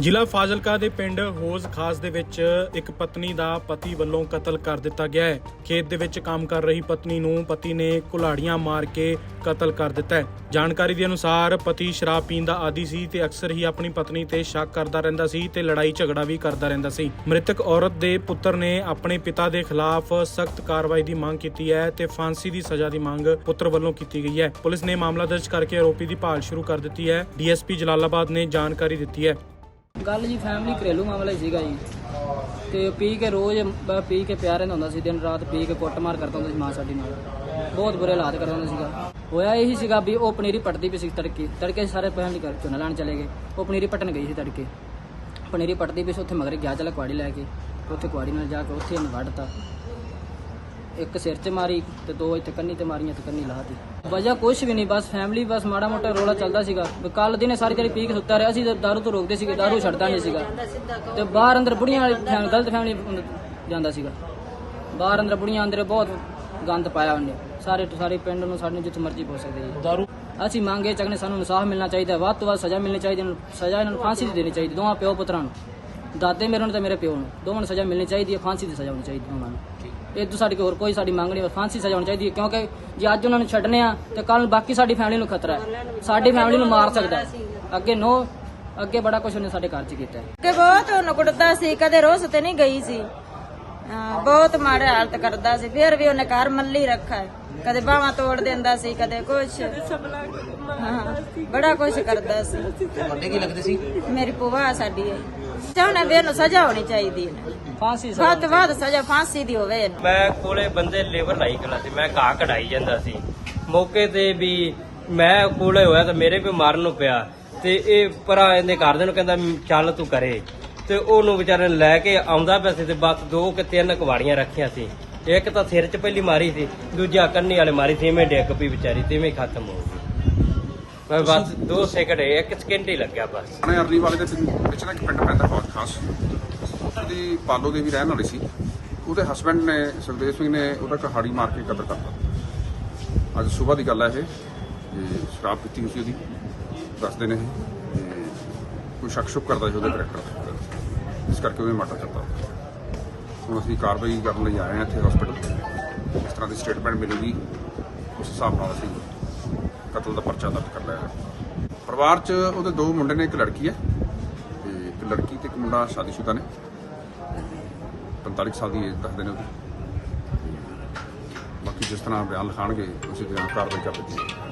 ਜ਼ਿਲ੍ਹਾ ਫਾਜ਼ਿਲਕਾ ਦੇ ਪਿੰਡ ਹੋਜ਼ ਖਾਸ ਦੇ ਵਿੱਚ ਇੱਕ ਪਤਨੀ ਦਾ ਪਤੀ ਵੱਲੋਂ ਕਤਲ ਕਰ ਦਿੱਤਾ ਗਿਆ ਹੈ। ਖੇਤ ਦੇ ਵਿੱਚ ਕੰਮ ਕਰ ਰਹੀ ਪਤਨੀ ਨੂੰ ਪਤੀ ਨੇ ਕੁਲਾੜੀਆਂ ਮਾਰ ਕੇ ਕਤਲ ਕਰ ਦਿੱਤਾ ਹੈ। ਜਾਣਕਾਰੀ ਦੇ ਅਨੁਸਾਰ ਪਤੀ ਸ਼ਰਾਬ ਪੀਣ ਦਾ ਆਦੀ ਸੀ ਤੇ ਅਕਸਰ ਹੀ ਆਪਣੀ ਪਤਨੀ ਤੇ ਸ਼ੱਕ ਕਰਦਾ ਰਹਿੰਦਾ ਸੀ ਤੇ ਲੜਾਈ ਝਗੜਾ ਵੀ ਕਰਦਾ ਰਹਿੰਦਾ ਸੀ। ਮ੍ਰਿਤਕ ਔਰਤ ਦੇ ਪੁੱਤਰ ਨੇ ਆਪਣੇ ਪਿਤਾ ਦੇ ਖਿਲਾਫ ਸਖਤ ਕਾਰਵਾਈ ਦੀ ਮੰਗ ਕੀਤੀ ਹੈ ਤੇ ਫਾਂਸੀ ਦੀ ਸਜ਼ਾ ਦੀ ਮੰਗ ਪੁੱਤਰ ਵੱਲੋਂ ਕੀਤੀ ਗਈ ਹੈ। ਪੁਲਿਸ ਨੇ ਮਾਮਲਾ ਦਰਜ ਕਰਕੇ ਆਰੋਪੀ ਦੀ ਭਾਲ ਸ਼ੁਰੂ ਕਰ ਦਿੱਤੀ ਹੈ। ਡੀਐਸਪੀ ਜਲਾਲਾਬਾਦ ਨੇ ਜਾਣਕਾਰੀ ਦਿੱਤੀ ਹੈ। ਗੱਲ ਜੀ ਫੈਮਿਲੀ ਘਰੇਲੂ ਮਾਮਲਾ ਹੀ ਸੀਗਾ ਜੀ। ਤੇ ਪੀ ਕੇ ਰੋਜ਼ ਬ- ਪੀ ਕੇ ਪਿਆ ਰਹਿੰਦਾ ਹੁੰਦਾ ਸੀ, ਦਿਨ ਰਾਤ ਪੀ ਕੇ ਕੁੱਟਮਾਰ ਕਰਦਾ ਹੁੰਦਾ ਸੀ ਮਾਂ ਸਾਡੀ ਨਾਲ। ਬਹੁਤ ਬੁਰੇ ਹਾਲਾਤ ਕਰਦਾ ਹੁੰਦਾ ਸੀਗਾ। ਹੋਇਆ ਇਹੀ ਸੀਗਾ ਵੀ ਉਹ ਪਨੀਰੀ ਪੱਟਦੀ ਪਈ ਸੀ ਤੜਕੇ। ਤੜਕੇ ਸਾਰੇ ਫੈਮਿਲੀ ਘਰ ਚੋਂ ਲੈਣ ਚਲੇ ਗਏ। ਉਹ ਪਨੀਰੀ ਪੱਟਣ ਗਈ ਸੀ ਤੜਕੇ। ਪਨੀਰੀ ਪੱਟਦੀ ਪਈ ਸੀ, ਉੱਥੇ ਮਗਰ ਗਿਆ ਚਲਾ ਕੁਆੜੀ ਲੈ ਕੇ, ਉੱਥੇ ਕੁਆੜੀ ਨਾਲ ਜਾ ਕੇ ਉੱਥੇ ਇਹਨੂੰ ਵੱਢਤਾ। ਇੱਕ ਸਿਰ 'ਚ ਮਾਰੀ ਤੇ ਦੋ ਇੱਥੇ ਕੰਨੀ ਤੇ ਮਾਰੀਆਂ ਤੇ ਕੰਨੀ ਲਾਤੀ ਵਜ੍ਹਾ ਕੁਛ ਵੀ ਨਹੀਂ ਬਸ ਫੈਮਿਲੀ ਬਸ ਮਾੜਾ ਮੋਟਾ ਰੋਲਾ ਚੱਲਦਾ ਸੀਗਾ। ਕੱਲ ਦਿਨੇ ਸਾਰੀ ਦਿਹਾੜੀ ਪੀ ਕੇ ਸੁੱਤਾ ਰਿਹਾ ਸੀ ਤੇ ਦਾਰੂ ਤੋਂ ਰੋਕਦੇ ਸੀਗੇ ਦਾਰੂ ਛੱਡਦਾ ਨਹੀਂ ਸੀਗਾ। ਤੇ ਬਾਹਰ ਅੰਦਰ ਬੁੜੀਆਂ ਵਾਲੀ ਗਲਤ ਫੈਮਿਲੀ ਜਾਂਦਾ ਸੀਗਾ। ਬਾਹਰ ਅੰਦਰ ਬੁੜੀਆਂ ਅੰਦਰ ਬਹੁਤ ਗੰਦ ਪਾਇਆ ਉਹਨੇ। ਸਾਰੇ ਸਾਰੇ ਪਿੰਡ ਨੂੰ ਸਾਡੇ ਜਿੱਥੇ ਮਰਜ਼ੀ ਪਹੁੰਚ ਸਕਦੇ ਜੀ ਦਾਰੂ? ਅਸੀਂ ਮੰਗੇ ਚੱਕਨੇ ਸਾਨੂੰ ਇਨਸਾਫ ਮਿਲਣਾ ਚਾਹੀਦਾ ਵੱਧ ਤੋਂ ਵੱਧ ਸਜ਼ਾ ਮਿਲਣੀ ਚਾਹੀਦੀ ਸਜ਼ਾ ਇਹਨਾਂ ਨੂੰ ਫਾਂਸੀ ਦੀ ਦੇਣੀ ਚਾਹੀਦੀ ਦੋਵਾਂ ਪਿਓ ਪੁੱਤਰਾਂ ਨੂੰ। ਦਾਦੇ ਮੇਰੇ ਨੂੰ ਤੇ ਮੇਰੇ ਪਿਓ ਨੂੰ। ਦੋਵਾਂ ਨੂੰ ਸਜ਼ਾ ਮਿਲਣੀ ਚਾਹੀਦੀ ਹੈ ਫਾਂਸੀ ਦੀ ਸਜ਼ਾ ਹੋਣੀ ਚਾਹੀਦੀ ਦੋਵਾਂ ਨੂੰ। ਇਹ ਤੋਂ ਸਾਡੀ ਹੋਰ ਕੋਈ ਸਾਡੀ ਮੰਗ ਨਹੀਂ, ਬਸ ਫਾਂਸੀ ਸਜ਼ਾ ਹੋਣੀ ਚਾਹੀਦੀ ਹੈ, ਕਿਉਂਕਿ ਜੇ ਅੱਜ ਉਹਨਾਂ ਨੂੰ ਛੱਡਨੇ ਆ, ਤੇ ਕੱਲ ਬਾਕੀ ਸਾਡੀ ਫੈਮਿਲੀ ਨੂੰ ਖਤਰਾ ਹੈ। ਸਾਡੀ ਫੈਮਿਲੀ ਨੂੰ ਮਾਰ ਸਕਦਾ ਅੱਗੇ ਨੋ, ਅੱਗੇ ਬੜਾ ਕੁਝ ਉਹਨੇ ਸਾਡੇ ਘਰ 'ਚ ਕੀਤਾ ਹੈ। ਕਿ ਬਹੁਤ ਉਹਨੂੰ ਕੁੱਟਦਾ ਸੀ, ਕਦੇ ਰੋਸ ਤੇ ਨਹੀਂ ਗਈ ਸੀ। ਬਹੁਤ ਮਾੜੇ ਹਾਲਤ ਕਰਦਾ ਸੀ ਫਿਰ ਵੀ ਉਹਨੇ ਘਰ ਮੱਲੀ ਰੱਖਾ ਹੈ ਕਦੇ ਬਾਹਾਂ ਤੋੜ ਦਿੰਦਾ ਸੀ ਕਦੇ ਕੁਛ। ਬੜਾ ਕੁਛ ਕਰਦਾ ਸੀ। ਤੁਹਾਡੇ ਕੀ ਲੱਗਦੇ ਸੀ? ਮੇਰੀ ਭੂਆ ਸਾਡੀ ਹੈ। ਚਾਹਣਾ ਵੀ ਇਹਨੂੰ ਸਜ਼ਾ ਹੋਣੀ ਚਾਹੀਦੀ ਹੈ। ਫਾਂਸੀ ਸਜ਼ਾ ਵੱਧ ਵੱਧ ਸਜ਼ਾ ਫਾਂਸੀ ਦੀ ਹੋਵੇ ਇਹਨੂੰ। ਮੈਂ ਕੋਲੇ ਬੰਦੇ ਲੇਬਰ ਲਾਈ ਕਲਾ ਸੀ ਮੈਂ ਘਾਹ ਕਢਾਈ ਜਾਂਦਾ ਸੀ। ਮੌਕੇ ਤੇ ਵੀ ਮੈਂ ਕੋਲੇ ਹੋਇਆ ਤਾਂ ਮੇਰੇ ਵੀ ਮਾਰਨ ਨੂੰ ਪਿਆ। ਤੇ ਇਹ ਭਰਾ ਇਹਦੇ ਘਰ ਦੇ ਨੂੰ ਕਹਿੰਦਾ ਚੱਲ ਤੂੰ ਕਰੇ ਤੇ ਉਹਨੂੰ ਵਿਚਾਰੇ ਨੂੰ ਲੈ ਕੇ ਆਉਂਦਾ ਪਿਆ ਸੀ ਤੇ ਬਸ ਦੋ ਕਿ ਤਿੰਨ ਕੁਵਾੜੀਆਂ ਰੱਖੀਆਂ ਸੀ। ਇੱਕ ਤਾਂ ਸਿਰ 'ਚ ਪਹਿਲੀ ਮਾਰੀ ਸੀ ਦੂਜਾ ਕੰਨੀ ਵਾਲੇ ਮਾਰੀ ਸੀ ਇਵੇਂ ਡਿੱਗ ਪਈ ਵਿਚਾਰੀ ਤੇ ਇਵੇਂ ਖਤਮ ਹੋ ਗਈ। ਮੈਂ ਬਸ ਦੋ ਸੈਕਿੰਡ ਇੱਕ ਸਕਿੰਟ ਹੀ ਲੱਗਿਆ ਬਸ। ਆਪਣੇ ਅਰਲੀ ਵਾਲੇ ਦੇ ਵਿੱਚ ਨਾ ਇੱਕ ਪਿੰਡ ਪੈਂਦਾ ਬਹੁਤ ਖਾਸ। ਉਹਦੀ ਪਾਲੋ ਦੇ ਵੀ ਰਹਿਣ ਵਾਲੀ ਸੀ। ਉਹਦੇ ਹਸਬੰਡ ਨੇ ਸੁਖਦੇਵ ਸਿੰਘ ਨੇ ਉਹਦਾ ਕਹਾੜੀ ਮਾਰ ਕੇ ਕਤਲ ਕਰਤਾ। ਅੱਜ ਸਵੇਰ ਦੀ ਗੱਲ ਹੈ ਇਹ ਤੇ ਸ਼ਰਾਬ ਪੀਤੀ ਹੋਈ ਸੀ ਉਹਦੀ। ਦੱਸਦੇ ਨੇ ਇਹ। ਕੋਈ ਸ਼ੱਕ ਸ਼ੁਕ ਕਰਦਾ ਸੀ ਉਹਦੇ ਕਰੈਕਟਰ ਇਸ ਕਰਕੇ ਉਹ ਵੀ ਮਰਡਰ ਚੱਲਦਾ ਹੁਣ ਅਸੀਂ ਕਾਰਵਾਈ ਕਰਨ ਲਈ ਆਏ ਹਾਂ ਇੱਥੇ ਹਸਪੀਟਲ ਇਸ ਤਰ੍ਹਾਂ ਦੀ ਸਟੇਟਮੈਂਟ ਮਿਲੂਗੀ। ਉਸ ਹਿਸਾਬ ਨਾਲ ਅਸੀਂ ਕਤਲ ਦਾ ਪਰਚਾ ਦਰਜ ਕਰ ਲਿਆ। ਹੈ ਪਰਿਵਾਰ 'ਚ ਉਹਦੇ ਦੋ ਮੁੰਡੇ ਨੇ, ਇੱਕ ਲੜਕੀ ਹੈ ਤੇ ਇੱਕ ਲੜਕੀ ਤੇ ਇੱਕ ਮੁੰਡਾ ਸ਼ਾਦੀशुदा ਨੇ। 45 ਸਾਲ ਦੀ ਏਜ ਦੱਸਦੇ ਨੇ ਉਹਦੀ। ਬਾਕੀ ਜਿਸ ਤਰ੍ਹਾਂ ਬਿਆਨ ਲਿਖਾਣਗੇ ਉਸੇ ਤਰ੍ਹਾਂ ਕਾਰਵਾਈ ਕਰ ਦਿੱਤੀ